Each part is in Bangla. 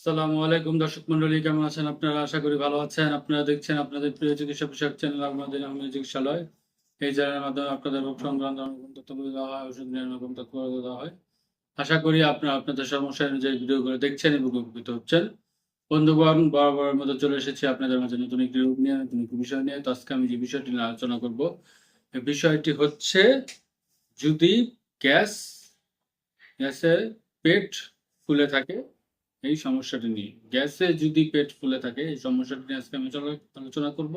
আসসালামু আলাইকুম দর্শক মন্ডলী, কেমন আছেন আপনারা? আশা করি ভালো আছেন। আপনারা দেখছেন আপনাদের প্রিয় চিকিৎসা বিষয়ক চ্যানেল আহমেদ চিকিৎসালয়। এই চ্যানেলের মাধ্যমে আপনাদের রোগ সংক্রান্ত দেওয়া হয়, ওষুধ তথ্যগুলি দেওয়া হয়। আশা করি আপনারা আপনাদের সমস্যা অনুযায়ী দেখছেন এবং উপকৃত হচ্ছেন। বন্ধুগণ বরাবরের মতো চলে এসেছি আপনাদের মাঝে নতুন একটি রোগ নিয়ে, নতুন একটি বিষয় নিয়ে। তো আজকে আমি যে বিষয়টি নিয়ে আলোচনা করব বিষয়টি হচ্ছে যদি গ্যাস, গ্যাসের পেট ফুলে থাকে এই সমস্যাটি নিয়ে। গ্যাসে যদি পেট ফুলে থাকে, এই সমস্যাটি নিয়ে আজকে আমি আলোচনা করব।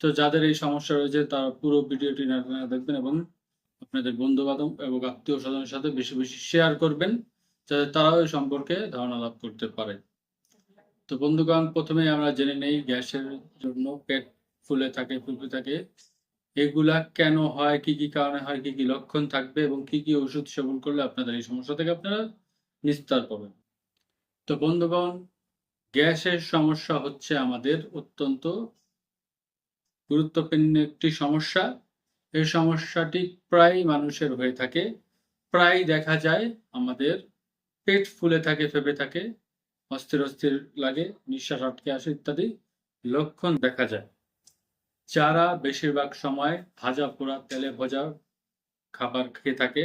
তো যাদের এই সমস্যা রয়েছে, তারা পুরো ভিডিওটি না দেখবেন এবং আপনাদের বন্ধু বান্ধব এবং আত্মীয় স্বজনের সাথে বেশি বেশি শেয়ার করবেন, যাতে তারাও এই সম্পর্কে ধারণা লাভ করতে পারে। তো বন্ধুগণ প্রথমে আমরা জেনে নেই গ্যাসের জন্য পেট ফুলে থাকে ফুলতে থাকে। এগুলা কেন হয়, কি কি কারণে হয়, কি কি লক্ষণ থাকবে এবং কি কি ওষুধ সেবন করলে আপনাদের এই সমস্যা থেকে আপনারা নিস্তার পাবেন। তো বন্ধুগণ, গ্যাসের সমস্যা হচ্ছে আমাদের অত্যন্ত গুরুত্বপূর্ণ একটি সমস্যা। এই সমস্যাটি প্রায় মানুষের হয়ে থাকে। প্রায় দেখা যায় আমাদের পেট ফুলে থাকে, ফেপে থাকে, অস্থির অস্থির লাগে, নিঃশ্বাস আটকে আসে ইত্যাদি লক্ষণ দেখা যায়। যারা বেশিরভাগ সময় ভাজা পোড়া তেলে ভজা খাবার খেয়ে থাকে,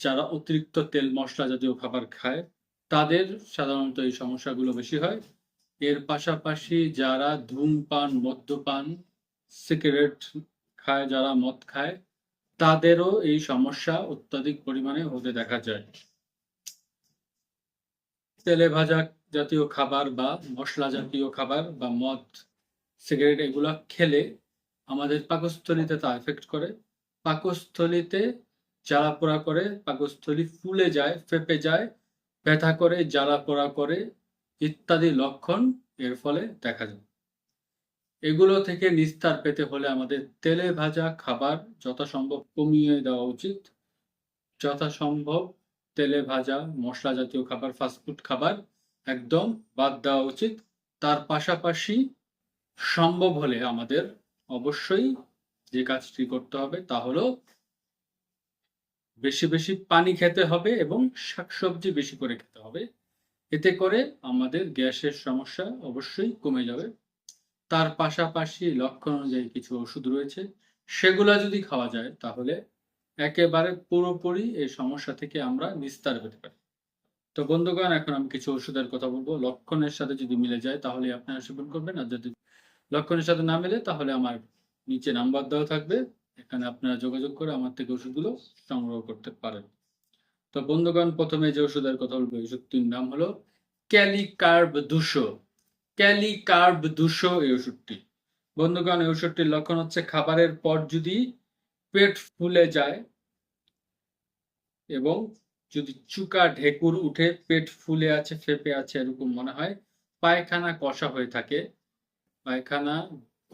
যারা অতিরিক্ত তেল মশলা জাতীয় খাবার খায় তাদের সাধারণত এই সমস্যাগুলো বেশি হয়। এর পাশাপাশি যারা ধূমপান, মদ্যপান, সিগারেট খায়, যারা মদ খায়, তাদেরও এই সমস্যা অত্যাধিক পরিমাণে হতে দেখা যায়। তেলে ভাজা জাতীয় খাবার বা মশলা জাতীয় খাবার বা মদ, সিগারেট এগুলা খেলে আমাদের পাকস্থলীতে তা এফেক্ট করে। পাকস্থলীতে পোড়া করে, পাকস্থলী ফুলে যায়, ফেপে যায় ব্যথা করে, জ্বালা পোড়া করে ইত্যাদি লক্ষণ এর ফলে দেখা যায়। এগুলো থেকে নিস্তার পেতে হলে আমাদের তেলে ভাজা খাবার যথাসম্ভব কমিয়ে দেওয়া উচিত। যথাসম্ভব তেলে ভাজা মশলা জাতীয় খাবার ফাস্টফুড খাবার একদম বাদ দেওয়া উচিত। তার পাশাপাশি সম্ভব হলে আমাদের অবশ্যই যে কাজটি করতে হবে তা হলো বেশি বেশি পানি খেতে হবে এবং শাকসবজি বেশি করে খেতে হবে। এতে করে আমাদের গ্যাসের সমস্যা অবশ্যই কমে যাবে। তার পাশাপাশি লক্ষণ অনুযায়ী কিছু ওষুধ রয়েছে। সেগুলা যদি খাওয়া যায়, তাহলে একেবারে পুরোপুরি এই সমস্যা থেকে আমরা নিস্তার পেতে পারি। তো বন্ধুগণ, এখন আমি কিছু ওষুধের কথা বলব। লক্ষণের সাথে যদি মিলে যায় তাহলে আপনারা সেবন করবেন। আর যদি লক্ষণের সাথে না মিলে, তাহলে আমার নিচে নাম্বার দেওয়া থাকবে। এখানে আপনারা যোগাযোগ করে আমার থেকে ওষুধগুলো সংগ্রহ করতে পারেন। তো বন্ধুগণ, প্রথমে যে ওষুধের কথা বলব ওষুধটির নাম হলো ক্যালিকার্ব দুশো। ক্যালিকার্ব দুশো এই ওষুধটি। বন্ধুগণ, এই ওষুধটির লক্ষণ হচ্ছে খাবারের পর যদি পেট ফুলে যায় এবং যদি চুকা ঢেকুর উঠে পেট ফুলে আছে, ফেপে আছে, এরকম মনে হয়, পায়খানা কষা হয়ে থাকে। পায়খানা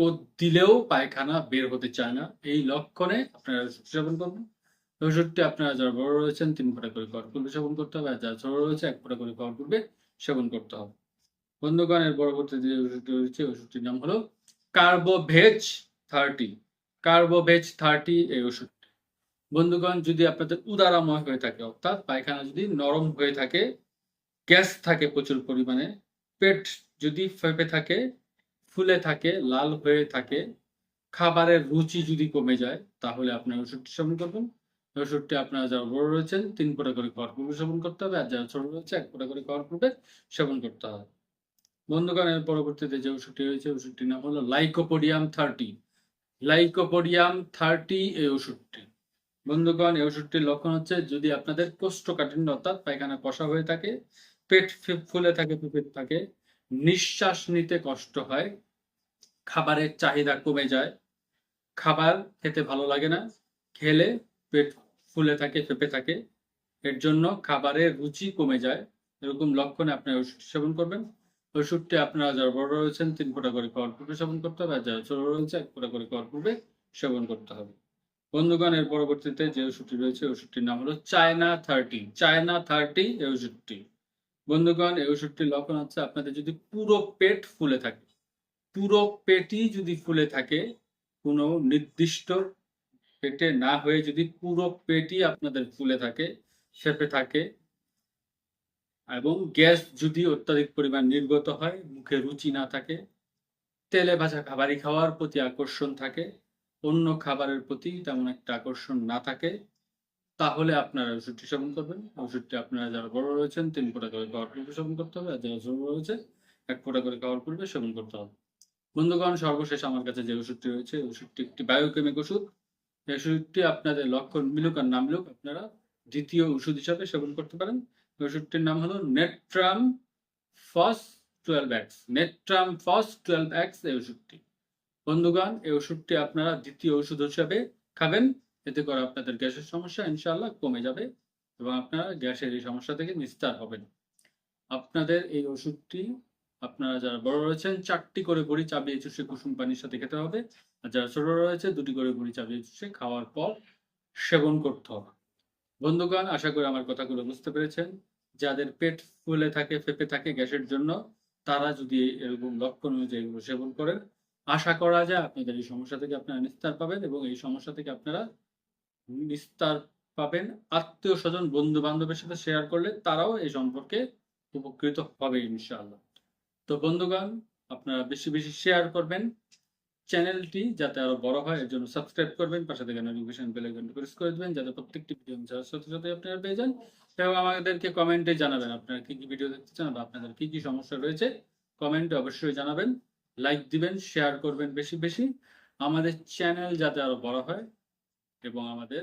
কোদ দিলেও পায়খানা বের হতে চায় না। এই লক্ষণে আপনারা সেবন করবেন। ওষুধটি আপনারা যারা বড় রয়েছেন, তিন ফোঁটা করে কর পূর্বে সেবন করতে হবে, আর যারা ছোট রয়েছে, এক ফোঁটা করে কর পূর্বে সেবন করতে হবে। বন্ধুগণ এর পরবর্তী যে ওষুধটি রয়েছে ওষুধটির নাম হলো কার্বোভেজ থার্টি। কার্বোভেজ থার্টি এই ওষুধটি বন্ধুগণ, যদি আপনাদের উদারাময় হয়ে থাকে, অর্থাৎ পায়খানা যদি নরম হয়ে থাকে, গ্যাস থাকে প্রচুর পরিমাণে, পেট যদি ফেপে থাকে ফুলে থাকে, লাল হয়ে থাকে, খাবারের রুচি যদি কমে যায়, তাহলে আপনার ওষুধটি সেবন করবেন। ওষুধটি আপনারা যারা বড় রয়েছেন, তিন ফোঁটা করে খাওয়ার পূর্বে সেবন করতে হবে, আর যারা ছোট রয়েছে, এক ফোঁটা করে খাওয়ার পূর্বে সেবন করতে হবে। বন্ধুগণ, এর পরবর্তীতে যে ওষুধটি রয়েছে, ওষুধটির নাম হলো লাইকোপোডিয়াম থার্টি। লাইকোপোডিয়াম থার্টি এই ওষুধটি। বন্ধুগণ, এই ওষুধটির লক্ষণ হচ্ছে যদি আপনাদের কোষ্ঠকাঠিন্য, অর্থাৎ পায়খানা কষা হয়ে থাকে, পেট ফুলে থাকে পেট থাকে, নিঃশ্বাস নিতে কষ্ট হয় খাবারের চাহিদা কমে যায়। খাবার খেতে ভালো লাগে না। খেলে পেট ফুলে থাকে, ফেপে থাকে। এর জন্য খাবারের রুচি কমে যায়। এরকম লক্ষণে আপনি ওষুধ সেবন করবেন। ওষুধটি আপনারা যারা বড় রয়েছেন, তিন ফোঁটা করে খাওয়ার পূর্বে সেবন করতে হবে। আর যারা ছোট রয়েছে, এক ফোঁটা করে খাওয়ার পূর্বে সেবন করতে হবে। বন্ধুগণ, এর পরবর্তীতে যে ওষুধটি রয়েছে, ওষুধটির নাম হলো চায়না থার্টি। চায়না থার্টি এই ওষুধটি। বন্ধুগণ, এই ওষুধটির লক্ষণ হচ্ছে আপনাদের যদি পুরো পেট ফুলে থাকে পুরো পেটই যদি ফুলে থাকে, কোনো নির্দিষ্ট পেটে না হয়ে যদি পুরো পেটই আপনাদের ফুলে থাকে সেপে থাকে, এবং গ্যাস যদি অত্যাধিক পরিমাণ নির্গত হয়, মুখে রুচি না থাকে, তেলে ভাজা খাবারই খাওয়ার প্রতি আকর্ষণ থাকে, অন্য খাবারের প্রতি তেমন একটা আকর্ষণ না থাকে, তাহলে আপনারা ওষুধটি সেবন করবেন। ওষুধটি আপনারা যারা বড় রয়েছেন, তিন ফোঁটা করে খাওয়ার পূর্বে সেবন করতে হবে, আর যারা ছোট রয়েছে এক ফোঁটা করে খাওয়ার পূর্বে সেবন করতে হবে। বন্ধুগণ, সর্বশেষ আমার কাছে যে ওষুধটি রয়েছে ওষুধটি একটি বায়োকেমিক ওষুধ। এই ওষুধটি আপনাদের লক্ষণ মিলুক আর নাম মিলুক, আপনারা দ্বিতীয় ওষুধ হিসাবে সেবন করতে পারেন। ওষুধটির নাম হলো Natrum phos twelve X. Natrum phos twelve X এই ওষুধটি। বন্ধুগণ, এই ওষুধটি আপনারা দ্বিতীয় ওষুধ হিসাবে খাবেন। এতে করে আপনাদের গ্যাসের সমস্যা ইনশাআল্লাহ কমে যাবে এবং আপনারা গ্যাসের এই সমস্যা থেকে নিস্তার হবেন। আপনাদের এই ওষুধটি আপনারা যারা বড় রয়েছেন, চারটি করে বড়ি চাবিয়ে চুষে কুসুম পানির সাথে খেতে হবে। আর যারা ছোট রয়েছে, দুটি করে বড়ি চাবিয়ে চুষে খাওয়ার পর সেবন করতে হবে। বন্ধুগণ, আশা করি আমার কথাগুলো বুঝতে পেরেছেন। যাদের পেট ফুলে থাকে, ফেপে থাকে গ্যাসের জন্য, তারা যদি এরকম লক্ষণ অনুযায়ী এগুলো সেবন করেন। আশা করা যায় আপনাদের এই সমস্যা থেকে আপনারা নিস্তার পাবেন এবং এই সমস্যা থেকে আপনারা নিস্তার পাবেন। আত্মীয় স্বজন বন্ধু বান্ধবের সাথে শেয়ার করলে তারাও এই সম্পর্কে উপকৃত হবে ইনশাআল্লাহ। তো বন্ধুগণ, আপনারা বেশি বেশি শেয়ার করবেন চ্যানেলটি যাতে আরও বড় হয়, এর জন্য সাবস্ক্রাইব করবেন, পাশে থেকে নোটিফিকেশন বেল আইকনটি প্রেস করে দিবেন, যাতে প্রত্যেকটি ভিডিও ছাড়ার সাথে সাথে আপনারা পেয়ে যান। এবং আমাদেরকে কমেন্টে জানাবেন, আপনারা কি কি ভিডিও দেখতে চান বা আপনাদের কি কি সমস্যা রয়েছে কমেন্টে অবশ্যই জানাবেন। লাইক দিবেন শেয়ার করবেন বেশি বেশি। আমাদের চ্যানেল যাতে আরও বড় হয় এবং আমাদের